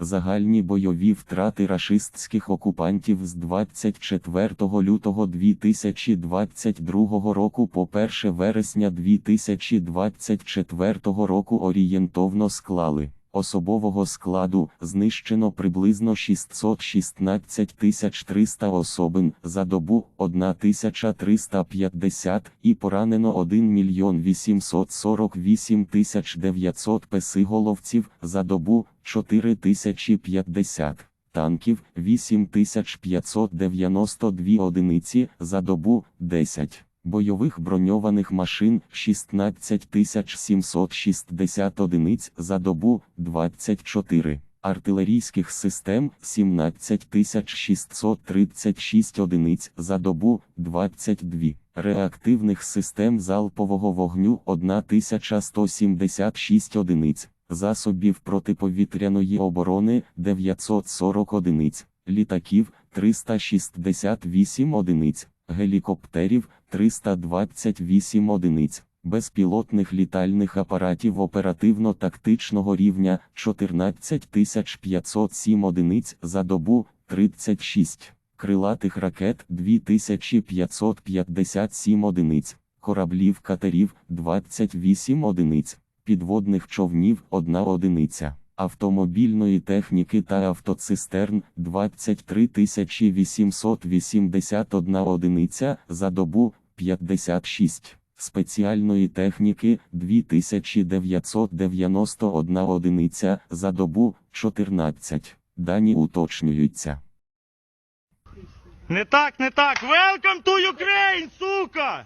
Загальні бойові втрати рашистських окупантів з 24 лютого 2022 року по 1 вересня 2024 року орієнтовно склали. Особового складу знищено приблизно 616 300 особин за добу 1350 і поранено 1 мільйон 848 900 песиголовців за добу 4050 танків 8592 одиниці за добу 10 бойових броньованих машин 16760 одиниць за добу 24, артилерійських систем 17636 одиниць за добу 22, реактивних систем залпового вогню 1176 одиниць, засобів протиповітряної оборони 940 одиниць, літаків 368 одиниць, гелікоптерів 328 одиниць, безпілотних літальних апаратів оперативно-тактичного рівня 14507 одиниць за добу 36, крилатих ракет 2557 одиниць, кораблів катерів 28 одиниць, підводних човнів 1 одиниця. Автомобільної техніки та автоцистерн 23 881 одиниця за добу 56, спеціальної техніки 2991 одиниця за добу 14. Дані уточнюються. Не так, не так. Welcome to Ukraine, сука!